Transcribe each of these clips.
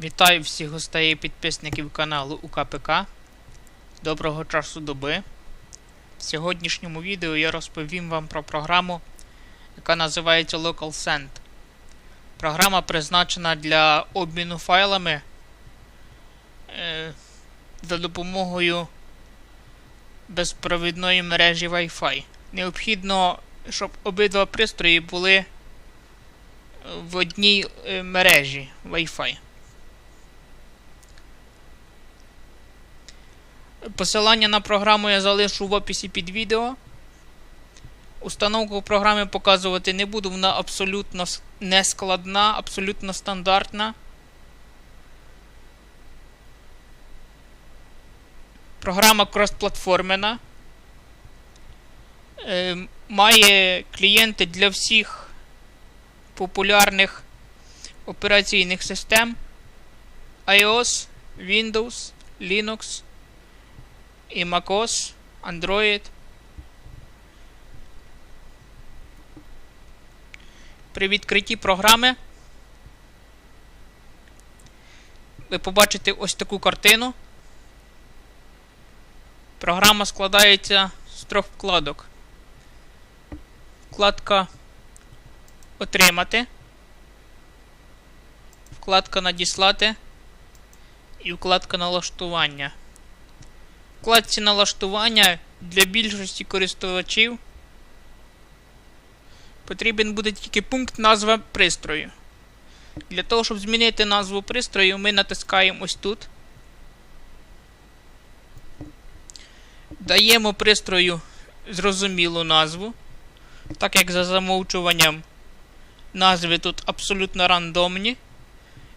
Вітаю всіх гостей і підписників каналу УКПК. Доброго часу доби. В сьогоднішньому відео я розповім вам про програму, яка називається LocalSend. Програма призначена для обміну файлами е, за допомогою безпровідної мережі Wi-Fi. Необхідно, щоб обидва пристрої були в одній е, мережі Wi-Fi. Посилання на програму я залишу в описі під відео. Установку програми показувати не буду, вона абсолютно с- нескладна, абсолютно стандартна. Програма кросплатформена. Е, має клієнти для всіх популярних операційних систем iOS, Windows, Linux і macOS, Android. При відкритті програми ви побачите ось таку картину. Програма складається з трьох вкладок. Вкладка Отримати. Вкладка Надіслати і вкладка Налаштування вкладці налаштування для більшості користувачів потрібен буде тільки пункт назва пристрою. Для того, щоб змінити назву пристрою, ми натискаємо ось тут. Даємо пристрою зрозумілу назву. Так як за замовчуванням назви тут абсолютно рандомні.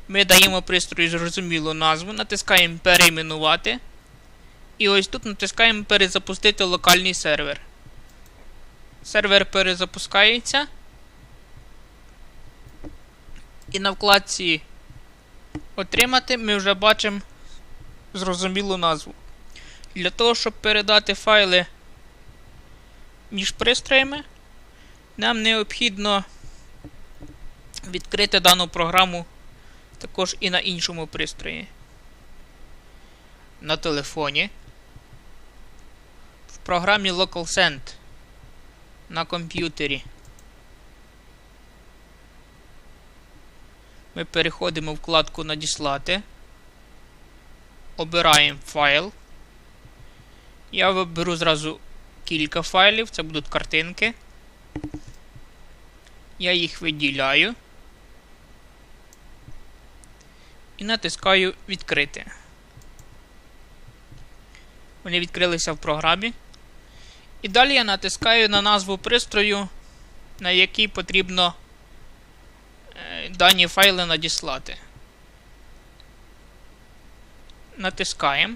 Ми даємо пристрою зрозумілу назву, натискаємо перейменувати. І ось тут натискаємо перезапустити локальний сервер. Сервер перезапускається. І на вкладці Отримати ми вже бачимо зрозумілу назву. Для того, щоб передати файли між пристроями, нам необхідно відкрити дану програму також і на іншому пристрої. На телефоні програмі LocalSend на комп'ютері. Ми переходимо в вкладку Надіслати. Обираємо файл. Я виберу зразу кілька файлів, це будуть картинки. Я їх виділяю. І натискаю Відкрити. Вони відкрилися в програмі. І далі я натискаю на назву пристрою, на який потрібно е, дані файли надіслати. Натискаємо.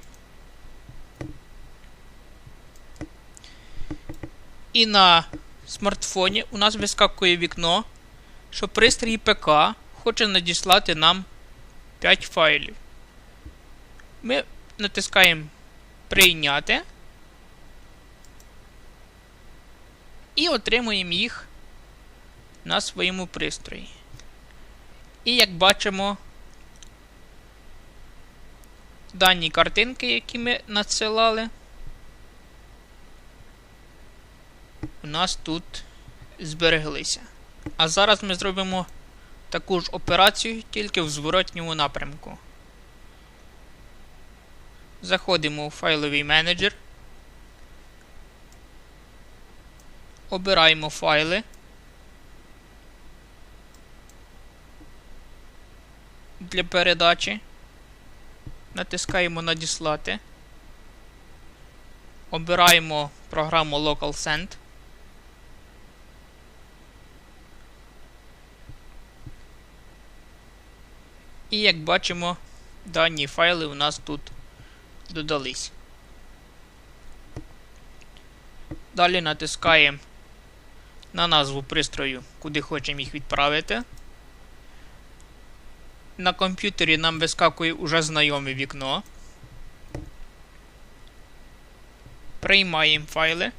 І на смартфоні у нас вискакує вікно, що пристрій ПК хоче надіслати нам 5 файлів. Ми натискаємо Прийняти. І отримуємо їх на своєму пристрої. І як бачимо, дані картинки, які ми надсилали, у нас тут збереглися. А зараз ми зробимо таку ж операцію тільки в зворотньому напрямку. Заходимо у файловий менеджер. Обираємо файли. Для передачі. Натискаємо Надіслати. Обираємо програму LocalSend. І як бачимо, дані файли у нас тут додались. Далі натискаємо на назву пристрою, куди хочемо їх відправити. На комп'ютері нам вискакує уже знайоме вікно. Приймаємо файли.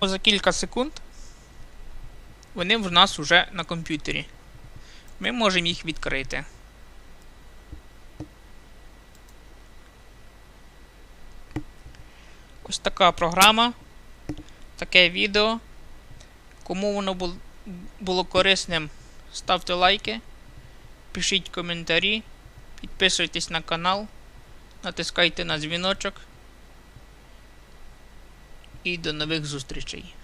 За кілька секунд вони в нас вже на комп'ютері. Ми можемо їх відкрити. Ось така програма, таке відео. Кому воно було корисним, ставте лайки, пишіть коментарі, підписуйтесь на канал, натискайте на дзвіночок. І до нових зустрічей.